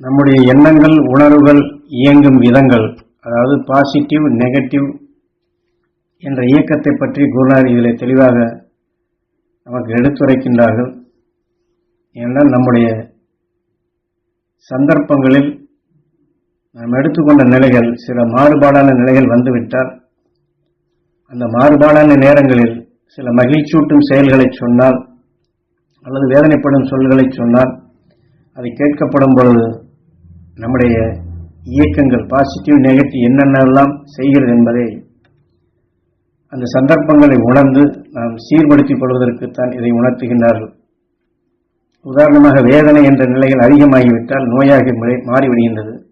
நம்முடைய எண்ணங்கள் உணர்வுகள் இயங்கும் விதங்கள் அதாவது பாசிட்டிவ் நெகட்டிவ் என்ற இயக்கத்தை பற்றி குருநாதர் இதில் தெளிவாக நமக்கு எடுத்துரைக்கின்றார்கள். ஏனென்றால் நம்முடைய சந்தர்ப்பங்களில் நாம் எடுத்துக்கொண்ட நிலைகள் சில மாறுபாடான நிலைகள் வந்துவிட்டால் அந்த மாறுபாடான நேரங்களில் சில மகிழ்ச்சியூட்டும் செயல்களை சொன்னால் அல்லது வேதனைப்படும் சொல்களை சொன்னால் அதை கேட்கப்படும் பொழுது நம்முடைய இயக்கங்கள் பாசிட்டிவ் நெகட்டிவ் என்னென்னலாம் செய்கிறது என்பதை அந்த சந்தர்ப்பங்களை உணர்ந்து நாம் சீர்படுத்திக் கொள்வதற்குத்தான் இதை உணர்த்துகின்றார்கள். உதாரணமாக வேதனை என்ற நிலைகள் அதிகமாகிவிட்டால் நோயாகி முறை- மாறிவிடுகின்றது.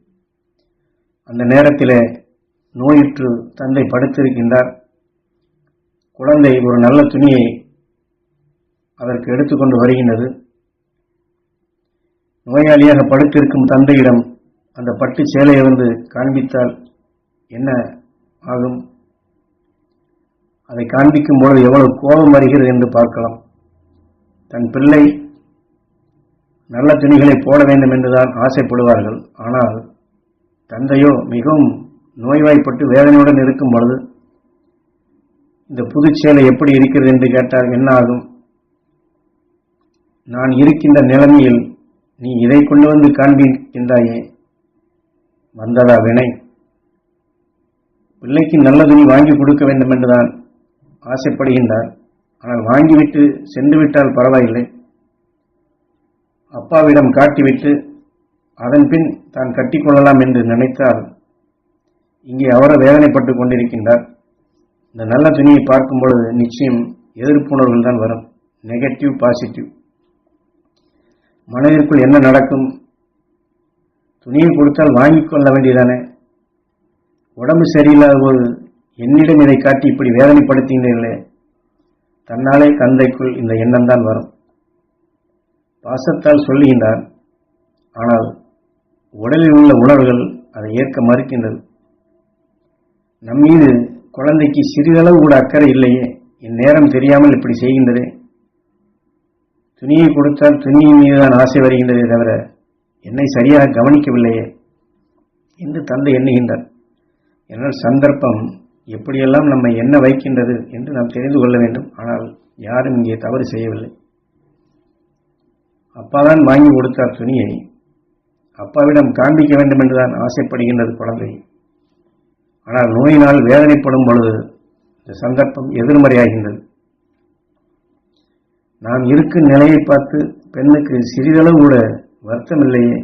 அந்த நேரத்தில் நோயுற்று தந்தை படுத்திருக்கின்றார். குழந்தை ஒரு நல்ல துணியை அதற்கு எடுத்துக்கொண்டு வருகின்றது. நோயாளியாக படுத்திருக்கும் தந்தையிடம் அந்த பட்டு சேலையை வந்து காண்பித்தால் என்ன ஆகும்? அதை காண்பிக்கும் பொழுது எவ்வளவு கோபம் வருகிறது என்று பார்க்கலாம். தன் பிள்ளை நல்ல துணிகளை போட வேண்டும் என்றுதான் ஆசைப்படுவார்கள். ஆனால் தந்தையோ மிகவும் நோய்வாய்ப்பட்டு வேதனையுடன் இருக்கும் பொழுது இந்த புதுச்சேலை எப்படி இருக்கிறது என்று கேட்டால் என்ன ஆகும்? நான் இருக்கின்ற நிலைமையில் நீ இதை கொண்டு வந்து காண்பிக்கின்றாயே. வந்ததா வினை. பிள்ளைக்கு நல்ல துணி வாங்கி கொடுக்க வேண்டும் என்றுதான் ஆசைப்படுகின்றார். ஆனால் வாங்கிவிட்டு சென்று விட்டால் பரவாயில்லை. அப்பாவிடம் காட்டிவிட்டு அதன் பின் தான் கட்டிக்கொள்ளலாம் என்று நினைத்தால் இங்கே அவரை வேதனைப்பட்டு கொண்டிருக்கின்றார். இந்த நல்ல துணியை பார்க்கும் பொழுது நிச்சயம் எதிர்ப்புணர்வுகள் தான் வரும். நெகட்டிவ் பாசிட்டிவ் மனதிற்குள் என்ன நடக்கும்? துணியை கொடுத்தால் வாங்கிக் கொள்ள வேண்டியதானே? உடம்பு சரியில்லாத போது என்னிடம் இதை காட்டி இப்படி வேதனைப்படுத்துகிறீர்களே? தன்னாலே தந்தைக்குள் இந்த எண்ணம் தான் வரும். பாசத்தால் சொல்லுகின்றார். ஆனால் உடலில் உள்ள உணர்வுகள் அதை ஏற்க மறுக்கின்றது. நம் மீது குழந்தைக்கு சிறிதளவு கூட அக்கறை இல்லையே? என் நேரம் தெரியாமல் இப்படி செய்கின்றதே. துணியை கொடுத்தால் துணியின் மீதுதான் ஆசை வருகின்றதே தவிர என்னை சரியாக கவனிக்கவில்லையே என்று தந்தை எண்ணுகின்றார். என்னால் சந்தர்ப்பம் எப்படியெல்லாம் நம்மை என்ன வைக்கின்றது என்று நாம் தெரிந்து கொள்ள வேண்டும். ஆனால் யாரும் இங்கே தவறு செய்யவில்லை. அப்பாதான் வாங்கி கொடுத்தார் துணியை. அப்பாவிடம் காண்பிக்க வேண்டும் என்றுதான் ஆசைப்படுகின்றது குழந்தை. ஆனால் நோயினால் வேதனைப்படும் பொழுது இந்த சந்தர்ப்பம் எதிர்மறையாகின்றது. நாம் இருக்கும் நிலையை பார்த்து பெண்ணுக்கு சிறிதளவு கூட வருத்தம் இல்லையே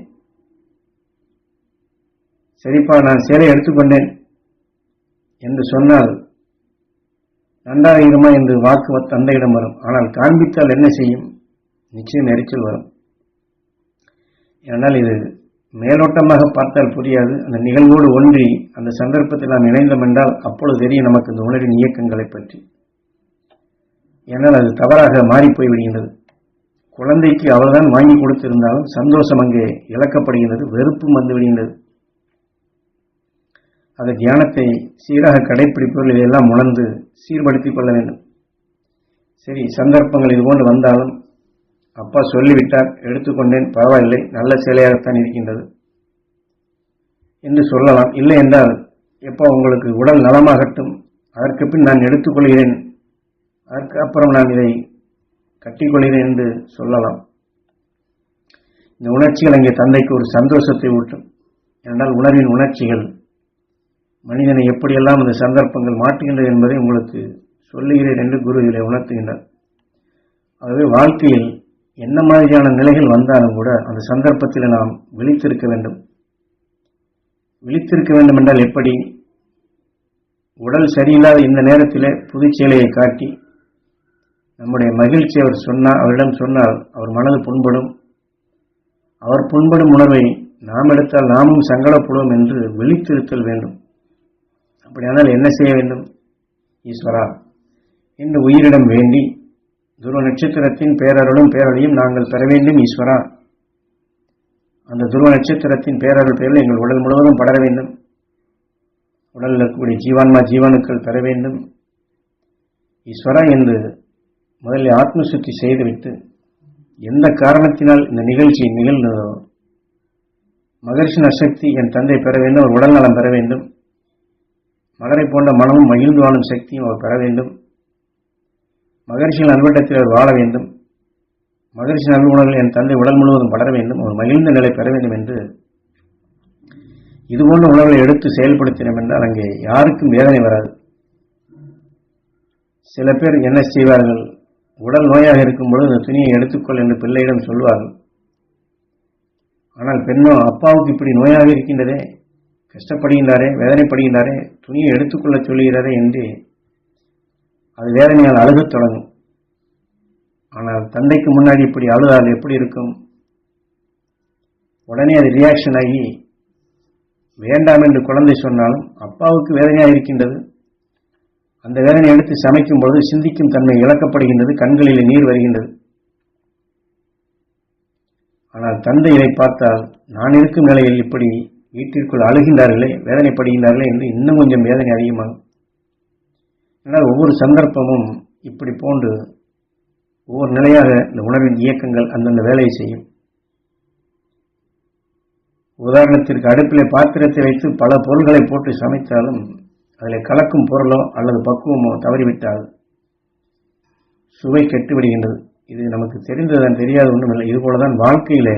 சரிப்பா நான் சேலை எடுத்துக்கொண்டேன் என்று சொன்னால் நன்றாக இருமா என்று வாக்கு தந்தையிடம் வரும். ஆனால் காண்பித்தால் என்ன செய்யும்? நிச்சயம் எரிச்சல் வரும். ஏனால் இது மேலோட்டமாக பார்த்தால் புரியாது. அந்த நிகழ்வோடு ஒன்றி அந்த சந்தர்ப்பத்தில் நாம் இணைந்தோம் என்றால் அப்பொழுது தெரியும் நமக்கு இந்த உணர்வின் இயக்கங்களை பற்றி. ஏனால் அது தவறாக மாறிப்போய் விடுகின்றது குழந்தைக்கு அவர்தான் வாங்கி கொடுத்திருந்தாலும் சந்தோஷம் அங்கே இழக்கப்படுகின்றது வெறுப்பும் வந்துவிடுகின்றது அந்த தியானத்தை சீராக கடைபிடிப்பவர்கள் இதையெல்லாம் உணர்ந்து சீர்படுத்திக் கொள்ள வேண்டும். சரி சந்தர்ப்பங்கள் இது போன்று வந்தாலும் அப்பா சொல்லிவிட்டார் எடுத்துக்கொண்டேன் பரவாயில்லை நல்ல சிலையாகத்தான் இருக்கின்றது என்று சொல்லலாம். இல்லை என்றால் எப்போ உங்களுக்கு உடல் நலமாகட்டும் அதற்கு பின் நான் எடுத்துக்கொள்கிறேன் அதற்கு அப்புறம் நான் இதை கட்டிக்கொள்கிறேன் என்று சொல்லலாம். இந்த உணர்ச்சிகள் அங்கே தந்தைக்கு ஒரு சந்தோஷத்தை ஊட்டும். ஏனென்றால் உணர்வின் உணர்ச்சிகள் மனிதனை எப்படியெல்லாம் இந்த சந்தர்ப்பங்கள் மாற்றுகின்றது என்பதை உங்களுக்கு சொல்லுகிறேன் என்று குரு இதை உணர்த்துகின்றார். ஆகவே வாழ்க்கையில் என்ன மாதிரியான நிலைகள் வந்தாலும் கூட அந்த சந்தர்ப்பத்தில் நாம் விழித்திருக்க வேண்டும். விழித்திருக்க வேண்டும் என்றால் எப்படி? உடல் சரியில்லாத இந்த நேரத்தில் புதுச்சேலையை காட்டி நம்முடைய மகிழ்ச்சி அவர் சொன்னால் அவரிடம் சொன்னால் அவர் மனது புண்படும். அவர் புண்படும் உணர்வை நாம் எடுத்தால் நாமும் சங்கடப்படுவோம் என்று விழித்திருத்தல் வேண்டும். அப்படியானால் என்ன செய்ய வேண்டும்? ஈஸ்வரா என்று உயிரிடம் வேண்டி துருவ நட்சத்திரத்தின் பேரருளும் பேரொழியும் நாங்கள் பெற வேண்டும் ஈஸ்வரா. அந்த துருவ நட்சத்திரத்தின் பேரருள் பேரில் எங்கள் உடல் முழுவதும் படர வேண்டும். உடலில் இருக்கக்கூடிய ஜீவான்மா ஜீவனுக்கள் பெற வேண்டும். ஈஸ்வரா என்று முதலில் ஆத்ம சுத்தி செய்துவிட்டு எந்த காரணத்தினால் இந்த நிகழ்ச்சி நிகழ்ந்ததோ மகர்ஷின் அசக்தி என் தந்தை பெற வேண்டும் அவர் உடல் நலம் பெற வேண்டும் மகரை போன்ற மனமும் மகிழ்ந்து வாழும் சக்தியும் அவர் பெற வேண்டும் மகர்ஷியின் அன்பட்டத்தில் அவர் வாழ வேண்டும் மகர்ஷி நல்குணங்கள் என் தந்தை உடல் முழுவதும் வளர வேண்டும் ஒரு மகிழ்ந்த நிலை பெற வேண்டும் என்று இதுபோன்ற உணர்வுகளை எடுத்து செயல்படுத்தினோம் என்றால் அங்கே யாருக்கும் வேதனை வராது. சில பேர் என்ன செய்வார்கள்? உடல் நோயாக இருக்கும் பொழுது இந்த துணியை எடுத்துக்கொள் என்று பிள்ளையிடம் சொல்வார்கள். ஆனால் பெண்ணோ அப்பாவுக்கு இப்படி நோயாக இருக்கின்றதே கஷ்டப்படுகின்றாரே வேதனைப்படுகின்றாரே துணியை எடுத்துக்கொள்ள சொல்கிறாரே என்று அது வேதனையால் அழுகத் தொடங்கும். ஆனால் தந்தைக்கு முன்னாடி இப்படி அழுதால் எப்படி இருக்கும்? உடனே அது ரியாக்ஷன் ஆகி வேண்டாம் என்று குழந்தை சொன்னாலும் அப்பாவுக்கு வேதனையாக இருக்கின்றது. அந்த வேதனை எடுத்து சமைக்கும் பொழுது சிந்திக்கும் தன்மை இழக்கப்படுகின்றது கண்களில் நீர் வருகின்றது. ஆனால் தந்தை இதை பார்த்தால் நான் இருக்கும் நிலையில் இப்படி வீட்டிற்குள் அழுகின்றார்களே வேதனைப்படுகின்றார்களே என்று இன்னும் கொஞ்சம் வேதனை அதிகமாகும். ஆனால் ஒவ்வொரு சந்தர்ப்பமும் இப்படி போன்று ஒவ்வொரு நிலையாக இந்த உணர்வின் இயக்கங்கள் அந்தந்த வேலையை செய்யும். உதாரணத்திற்கு அடுப்பிலே பாத்திரத்தை வைத்து பல பொருள்களை போட்டு சமைத்தாலும் அதில் கலக்கும் பொருளோ அல்லது பக்குவமோ தவறிவிட்டால் சுவை கெட்டு விடுகின்றது இது நமக்கு தெரிந்ததான் தெரியாத ஒன்றுமில்லை. இதுபோலதான் வாழ்க்கையிலே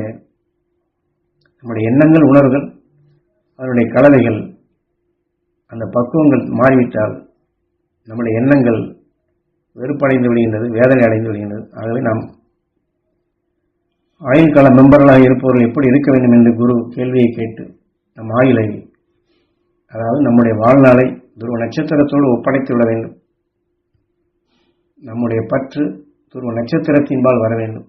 நம்முடைய எண்ணங்கள் உணர்வுகள் அதனுடைய கலவைகள் அந்த பக்குவங்கள் மாறிவிட்டால் நம்முடைய எண்ணங்கள் வெறுப்படைந்து விடுகின்றது வேதனை அடைந்து விடுகின்றது. ஆகவே நாம் ஆயுள் கால மெம்பர்களாக இருப்பவர்கள் எப்படி இருக்க வேண்டும் என்று குரு கேள்வியை கேட்டு நம் ஆயுளை அதாவது நம்முடைய வாழ்நாளை துருவ நட்சத்திரத்தோடு ஒப்படைத்து விட வேண்டும். நம்முடைய பற்று துருவ நட்சத்திரத்தின்பால் வர வேண்டும்.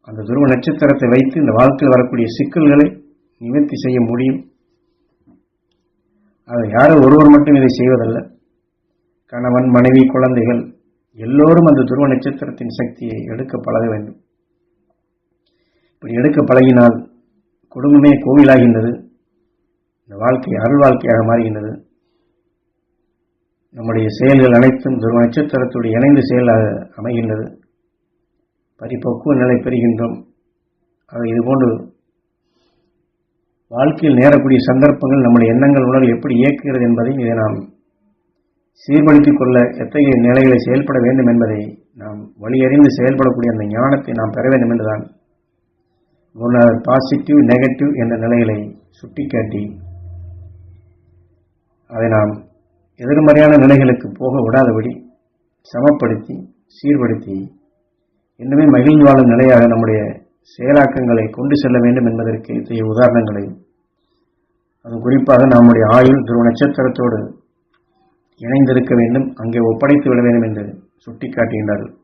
அந்த துருவ நட்சத்திரத்தை வைத்து இந்த வாழ்க்கையில் வரக்கூடிய சிக்கல்களை நிவர்த்தி செய்ய முடியும். அதை யாரோ ஒருவர் மட்டும் இதை செய்வதல்ல. கணவன் மனைவி குழந்தைகள் எல்லோரும் அந்த துருவ நட்சத்திரத்தின் சக்தியை எடுக்க பழக வேண்டும். இப்படி எடுக்க பழகினால் குடும்பமே கோவிலாகின்றது. இந்த வாழ்க்கை அருள் வாழ்க்கையாக மாறுகின்றது. நம்முடைய செயல்கள் அனைத்தும் துருவ நட்சத்திரத்தோடு இணைந்து செயலாக அமைகின்றது. பரிபக்குவ நிலை பெறுகின்றோம். ஆக இதுபோன்று வாழ்க்கையில் நேரக்கூடிய சந்தர்ப்பங்கள் நம்முடைய எண்ணங்கள் உணர்வு எப்படி இயக்குகிறது என்பதையும் இதை நாம் சீர்படுத்திக் கொள்ள எத்தகைய நிலைகளை செயல்பட வேண்டும் என்பதை நாம் வழியறிந்து செயல்படக்கூடிய அந்த ஞானத்தை நாம் பெற வேண்டும் என்றுதான் குருநாதர் பாசிட்டிவ் நெகட்டிவ் என்ற நிலைகளை சுட்டிக்காட்டி அதை நாம் எதிர்மறையான நிலைகளுக்கு போக விடாதபடி சமப்படுத்தி சீர்படுத்தி இன்னுமே மகிழ்ந்து வாழும் நிலையாக நம்முடைய செயலாக்கங்களை கொண்டு செல்ல வேண்டும் என்பதற்கு இத்தகைய உதாரணங்களை. அது குறிப்பாக நம்முடைய ஆயுள் துருவ நட்சத்திரத்தோடு இணைந்திருக்க வேண்டும் அங்கே ஒப்படைத்து விட வேண்டும் என்று சுட்டிக்காட்டுகின்றார்கள்